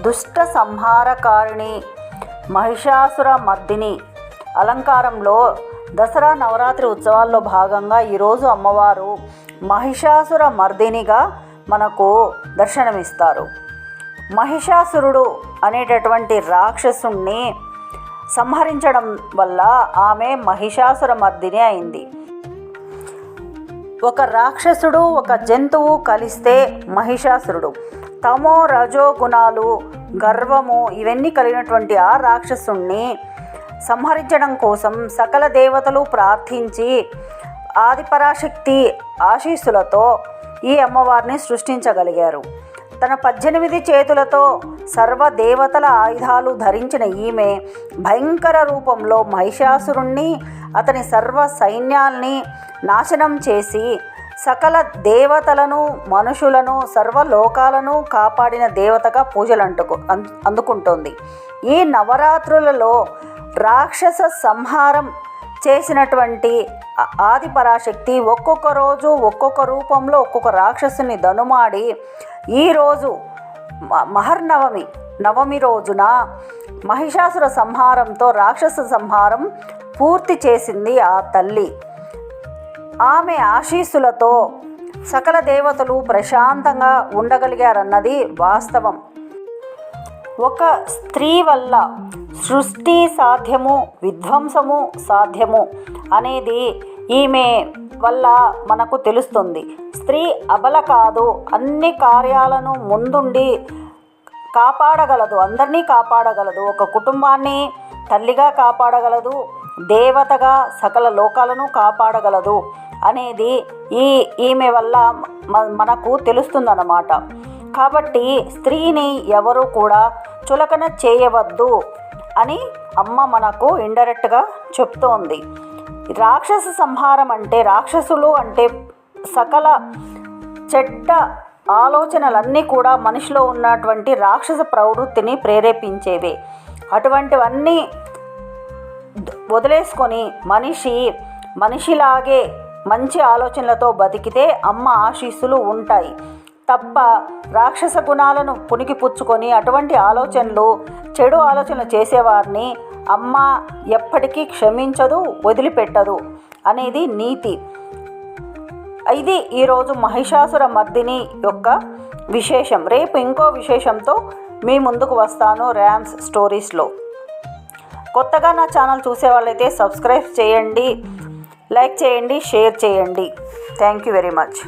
దుష్ట సంహారకారిణి మహిషాసుర మర్దిని అలంకారంలో దసరా నవరాత్రి ఉత్సవాల్లో భాగంగా ఈరోజు అమ్మవారు మహిషాసుర మర్దినిగా మనకు దర్శనమిస్తారు. మహిషాసురుడు అనేటటువంటి రాక్షసుణ్ణి సంహరించడం వల్ల ఆమె మహిషాసుర మర్దిని అయింది. ఒక రాక్షసుడు ఒక జంతువు కలిస్తే మహిషాసురుడు. తమో రజో గుణాలు గర్వము ఇవన్నీ కలిగినటువంటి ఆ రాక్షసుణ్ణి సంహరించడం కోసం సకల దేవతలు ప్రార్థించి ఆదిపరాశక్తి ఆశీస్సులతో ఈ అమ్మవారిని సృష్టించగలిగారు. తన పద్దెనిమిది చేతులతో సర్వ దేవతల ఆయుధాలు ధరించిన ఈమె భయంకర రూపంలో మహిషాసురుణ్ణి అతని సర్వ సైన్యాల్ని నాశనం చేసి సకల దేవతలను మనుషులను సర్వలోకాలను కాపాడిన దేవతగా పూజలు అంటుకు అం- అందుకుంటోంది. ఈ నవరాత్రులలో రాక్షస సంహారం చేసినటువంటి ఆది పరాశక్తి ఒక్కొక్క రోజు ఒక్కొక్క రూపంలో ఒక్కొక్క రాక్షసుని దనుమాడి ఈరోజు మ- మహర్నవమి నవమి రోజున మహిషాసుర సంహారంతో రాక్షస సంహారం పూర్తి చేసింది ఆ తల్లి. ఆమె ఆశీస్సులతో సకల దేవతలు ప్రశాంతంగా ఉండగలిగారన్నది వాస్తవం. ఒక స్త్రీ వల్ల సృష్టి సాధ్యము విధ్వంసము సాధ్యము అనేది ఈమె వల్ల మనకు తెలుస్తుంది. స్త్రీ అబల కాదు అన్ని కార్యాలను ముందుండి కాపాడగలదు అందరినీ కాపాడగలదు ఒక కుటుంబాన్ని తల్లిగా కాపాడగలదు దేవతగా సకల లోకాలను కాపాడగలదు. అనేది ఈ ఈమె వల్ల మ- మనకు తెలుస్తుందన్నమాట. కాబట్టి స్త్రీని ఎవరు కూడా చులకన చేయవద్దు అని అమ్మ మనకు ఇండైరెక్ట్గా చెప్తోంది. రాక్షస సంహారం అంటే రాక్షసులు అంటే సకల చెడ్డ ఆలోచనలన్నీ కూడా మనిషిలో ఉన్నటువంటి రాక్షస ప్రవృత్తిని ప్రేరేపించేవి. అటువంటివన్నీ వదిలేసుకొని మనిషి మనిషిలాగే మంచి ఆలోచనలతో బతికితే అమ్మ ఆశీస్సులు ఉంటాయి. తప్ప రాక్షస గుణాలను పుణికిపుచ్చుకొని అటువంటి ఆలోచనలు చెడు ఆలోచనలు చేసేవారిని అమ్మ ఎప్పటికీ క్షమించదు వదిలిపెట్టదు అనేది నీతి. ఇది ఈరోజు మహిషాసుర మర్దిని యొక్క విశేషం. రేపు ఇంకో విశేషంతో మీ ముందుకు వస్తాను ర్యామ్స్ స్టోరీస్లో. కొత్తగా నా ఛానల్ చూసే వాళ్ళైతే సబ్స్క్రైబ్ చేయండి. లైక్ చేయండి షేర్ చేయండి. Thank you very much